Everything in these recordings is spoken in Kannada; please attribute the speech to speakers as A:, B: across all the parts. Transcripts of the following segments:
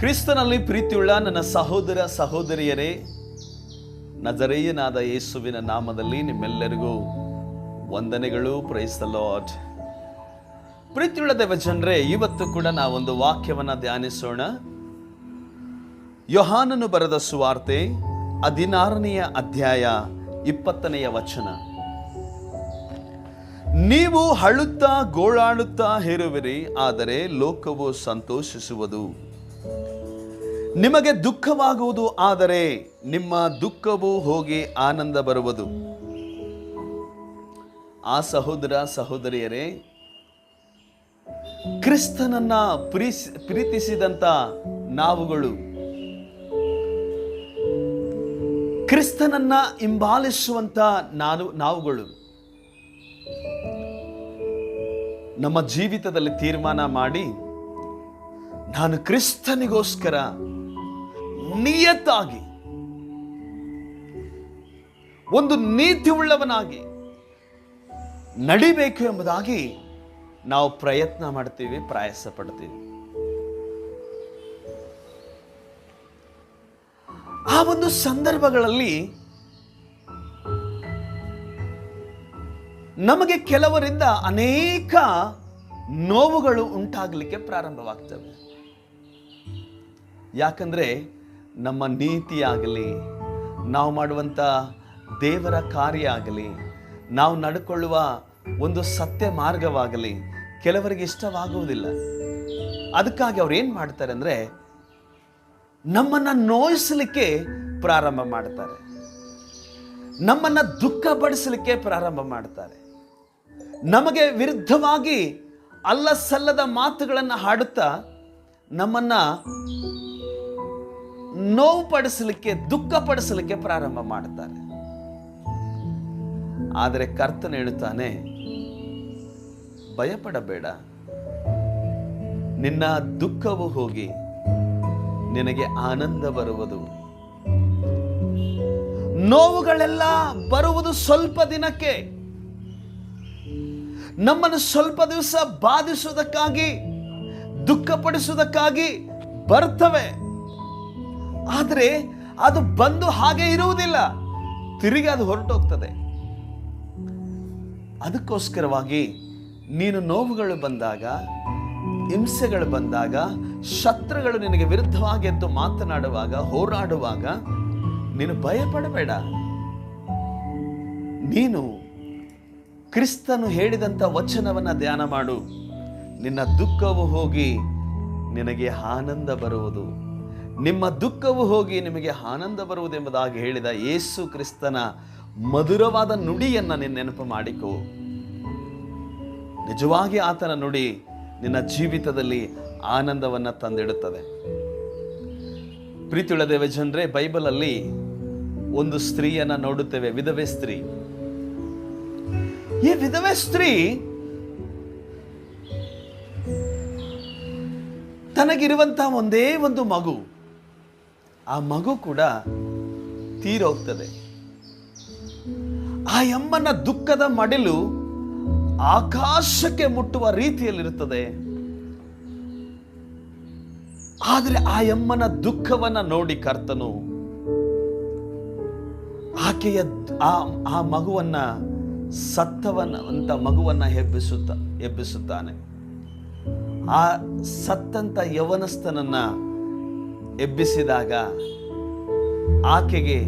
A: ಕ್ರಿಸ್ತನಲ್ಲಿ ಪ್ರೀತಿಯುಳ್ಳ ನನ್ನ ಸಹೋದರ ಸಹೋದರಿಯರೇ, ನಜರೇಯನಾದ ಯೇಸುವಿನ ನಾಮದಲ್ಲಿ ನಿಮ್ಮೆಲ್ಲರಿಗೂ ವಂದನೆಗಳು. ಲಾರ್ಡ್ ಪ್ರೀತಿಯುಳ್ಳ ದೇವಜನರೇ, ಇವತ್ತು ಕೂಡ ನಾವೊಂದು ವಾಕ್ಯವನ್ನು ಧ್ಯಾನಿಸೋಣ. ಯೋಹಾನನು ಬರೆದ ಸುವಾರ್ತೆ ಹದಿನಾರನೆಯ ಅಧ್ಯಾಯ ಇಪ್ಪತ್ತನೆಯ ವಚನ. ನೀವು ಅಳುತ್ತಾ ಗೋಳಾಡುತ್ತಾ ಹೇರುವಿರಿ, ಆದರೆ ಲೋಕವು ಸಂತೋಷಿಸುವುದು. ನಿಮಗೆ ದುಃಖವಾಗುವುದು ಆದರೆ ನಿಮ್ಮ ದುಃಖವು ಹೋಗಿ ಆನಂದ ಬರುವುದು. ಆ ಸಹೋದರ ಸಹೋದರಿಯರೇ, ಕ್ರಿಸ್ತನನ್ನ ಪ್ರೀತಿಸಿದಂತ ನಾವುಗಳು, ಕ್ರಿಸ್ತನನ್ನ ಹಿಂಬಾಲಿಸುವಂತ ನಾನು, ನಾವುಗಳು, ನಮ್ಮ ಜೀವಿತದಲ್ಲಿ ತೀರ್ಮಾನ ಮಾಡಿ ನಾನು ಕ್ರಿಸ್ತನಿಗೋಸ್ಕರ ನಿಯತ್ತಾಗಿ, ಒಂದು ನೀತಿ ಉಳ್ಳವನಾಗಿ ನಡಿಬೇಕು ಎಂಬುದಾಗಿ ನಾವು ಪ್ರಯತ್ನ ಮಾಡ್ತೀವಿ ಪ್ರಯಾಸ ಪಡ್ತೀವಿ ಆ ಒಂದು ಸಂದರ್ಭಗಳಲ್ಲಿ ನಮಗೆ ಕೆಲವರಿಂದ ಅನೇಕ ನೋವುಗಳು ಉಂಟಾಗಲಿಕ್ಕೆ ಪ್ರಾರಂಭವಾಗ್ತವೆ. ಯಾಕಂದ್ರೆ ನಮ್ಮ ನೀತಿಯಾಗಲಿ, ನಾವು ಮಾಡುವಂಥ ದೇವರ ಕಾರ್ಯ ಆಗಲಿ ನಾವು ನಡ್ಕೊಳ್ಳುವ ಒಂದು ಸತ್ಯ ಮಾರ್ಗವಾಗಲಿ ಕೆಲವರಿಗೆ ಇಷ್ಟವಾಗುವುದಿಲ್ಲ. ಅದಕ್ಕಾಗಿ ಅವ್ರು ಏನು ಮಾಡ್ತಾರೆ ಅಂದರೆ ನಮ್ಮನ್ನು ನೋಯಿಸಲಿಕ್ಕೆ ಪ್ರಾರಂಭ ಮಾಡ್ತಾರೆ. ನಮ್ಮನ್ನು ದುಃಖ ಪಡಿಸಲಿಕ್ಕೆ ಪ್ರಾರಂಭ ಮಾಡ್ತಾರೆ. ನಮಗೆ ವಿರುದ್ಧವಾಗಿ ಅಲ್ಲ ಸಲ್ಲದ ಮಾತುಗಳನ್ನು ಹಾಡುತ್ತಾ ನಮ್ಮನ್ನ ನೋವು ಪಡಿಸಲಿಕ್ಕೆ ದುಃಖ ಪಡಿಸಲಿಕ್ಕೆ ಪ್ರಾರಂಭ ಮಾಡ್ತಾರೆ ಆದರೆ ಕರ್ತನ ಹೇಳುತ್ತಾನೆ, ಭಯಪಡಬೇಡ. ನಿನ್ನ ದುಃಖವು ಹೋಗಿ, ನಿನಗೆ ಆನಂದ ಬರುವುದು. ನೋವುಗಳೆಲ್ಲ ಬರುವುದು ಸ್ವಲ್ಪ ದಿನಕ್ಕೆ. ನಮ್ಮನ್ನು ಸ್ವಲ್ಪ ದಿವಸ ಬಾಧಿಸುವುದಕ್ಕಾಗಿ ದುಃಖಪಡಿಸುವುದಕ್ಕಾಗಿ ಬರ್ತವೆ ಆದರೆ ಅದು ಬಂದು ಹಾಗೆ ಇರುವುದಿಲ್ಲ. ತಿರುಗಿ ಅದು ಹೊರಟೋಗ್ತದೆ. ಅದಕ್ಕೋಸ್ಕರವಾಗಿ ನೀನು ನೋವುಗಳು ಬಂದಾಗ, ಹಿಂಸೆಗಳು ಬಂದಾಗ, ಶತ್ರುಗಳು ನಿನಗೆ ವಿರುದ್ಧವಾಗಿ ಎದ್ದು ಮಾತನಾಡುವಾಗ, ಹೋರಾಡುವಾಗ ನೀನು ಭಯಪಡಬೇಡ. ನೀನು ಕ್ರಿಸ್ತನು ಹೇಳಿದಂಥ ವಚನವನ್ನು ಧ್ಯಾನ ಮಾಡು. ನಿನ್ನ ದುಃಖವು ಹೋಗಿ ನಿನಗೆ ಆನಂದ ಬರುವುದು. ನಿಮ್ಮ ದುಃಖವು ಹೋಗಿ ನಿಮಗೆ ಆನಂದ ಬರುವುದೆಂಬುದಾಗಿ ಹೇಳಿದ ಯೇಸು ಕ್ರಿಸ್ತನ ಮಧುರವಾದ ನುಡಿಯನ್ನು ನೀನು ನೆನಪು ಮಾಡಿಕೊ. ನಿಜವಾಗಿ ಆತನ ನುಡಿ ನಿನ್ನ ಜೀವಿತದಲ್ಲಿ ಆನಂದವನ್ನು ತಂದಿಡುತ್ತದೆ. ಪ್ರೀತಿಯುಳ್ಳ ದೇವ ಜನರೇ, ಬೈಬಲಲ್ಲಿ ಒಂದು ಸ್ತ್ರೀಯನ್ನು ನೋಡುತ್ತೇವೆ, ವಿಧವೆ ಸ್ತ್ರೀ. ಈ ವಿಧವೆ ಸ್ತ್ರೀ ತನಗಿರುವಂತಹ ಒಂದೇ ಒಂದು ಮಗು. ಆ ಮಗು ಕೂಡ ತೀರೋಗ್ತದೆ. ಆ ಎಮ್ಮನ ದುಃಖದ ಮಡಿಲು ಆಕಾಶಕ್ಕೆ ಮುಟ್ಟುವ ರೀತಿಯಲ್ಲಿರುತ್ತದೆ. ಆದರೆ ಆ ಎಮ್ಮನ ದುಃಖವನ್ನ ನೋಡಿ ಕರ್ತನು, ಆಕೆಯ ಆ ಆ ಮಗುವನ್ನ ಸತ್ತವನ್ನ ಅಂತ ಮಗುವನ್ನ ಎಬ್ಬಿಸುತ್ತ, ಎಬ್ಬಿಸುತ್ತಾನೆ. ಆ ಸತ್ತಂತ ಯವನಸ್ಥನನ್ನ ಎಬ್ಬಿಸಿದಾಗ ಆಕೆಗೆ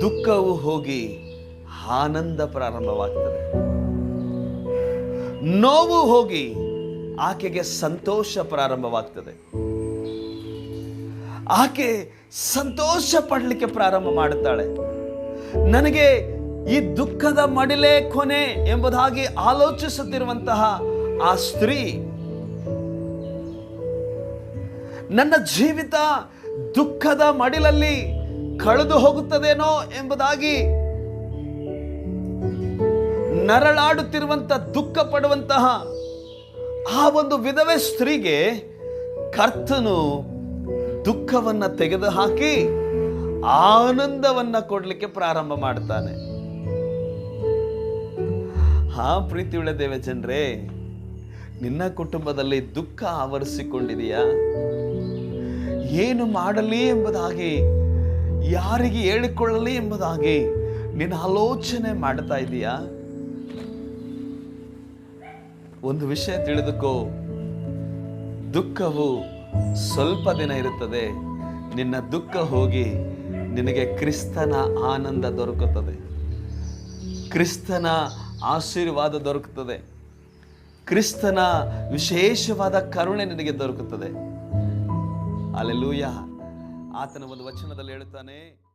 A: ದುಃಖವು ಹೋಗಿ ಆನಂದ ಪ್ರಾರಂಭವಾಗ್ತದೆ. ನೋವು ಹೋಗಿ ಆಕೆಗೆ ಸಂತೋಷ ಪ್ರಾರಂಭವಾಗ್ತದೆ. ಆಕೆ ಸಂತೋಷ ಪಡಲಿಕ್ಕೆ ಪ್ರಾರಂಭ ಮಾಡುತ್ತಾಳೆ. ನನಗೆ ಈ ದುಃಖದ ಮಡಿಲೇ ಕೊನೆ ಎಂಬುದಾಗಿ ಆಲೋಚಿಸುತ್ತಿರುವಂತಹ ಆ ಸ್ತ್ರೀ ನನ್ನ ಜೀವಿತ ದುಃಖದ ಮಡಿಲಲ್ಲಿ ಕಳೆದು ಹೋಗುತ್ತದೇನೋ ಎಂಬುದಾಗಿ ನರಳಾಡುತ್ತಿರುವಂತ ದುಃಖ ಪಡುವಂತಹ ಆ ಒಂದು ವಿಧವೆ ಸ್ತ್ರೀಗೆ ಕರ್ತನು ದುಃಖವನ್ನ ತೆಗೆದುಹಾಕಿ ಆನಂದವನ್ನ ಕೊಡಲಿಕ್ಕೆ ಪ್ರಾರಂಭ ಮಾಡ್ತಾನೆ. ಹಾ, ಪ್ರೀತಿಯುಳ್ಳ ದೇವಚಂದ್ರೇ ನಿನ್ನ ಕುಟುಂಬದಲ್ಲಿ ದುಃಖ ಆವರಿಸಿಕೊಂಡಿದೆಯಾ? ಏನು ಮಾಡಲಿ ಎಂಬುದಾಗಿ, ಯಾರಿಗೆ ಹೇಳಿಕೊಳ್ಳಲಿ ಎಂಬುದಾಗಿ ನಿನ್ನ ಆಲೋಚನೆ ಮಾಡ್ತಾ ಇದೀಯಾ? ಒಂದು ವಿಷಯ ತಿಳಿದುಕೋ. ದುಃಖವು ಸ್ವಲ್ಪ ದಿನ ಇರುತ್ತದೆ. ನಿನ್ನ ದುಃಖ ಹೋಗಿ ನಿನಗೆ ಕ್ರಿಸ್ತನ ಆನಂದ ದೊರಕುತ್ತದೆ. ಕ್ರಿಸ್ತನ ಆಶೀರ್ವಾದ ದೊರಕುತ್ತದೆ. ಕ್ರಿಸ್ತನ ವಿಶೇಷವಾದ ಕರುಣೆ ನಿನಗೆ ದೊರಕುತ್ತದೆ. ಅಲ್ಲೆಲ್ಲೂಯ ಆತನ ಒಂದು ವಚನದಲ್ಲಿ ಹೇಳುತ್ತಾನೆ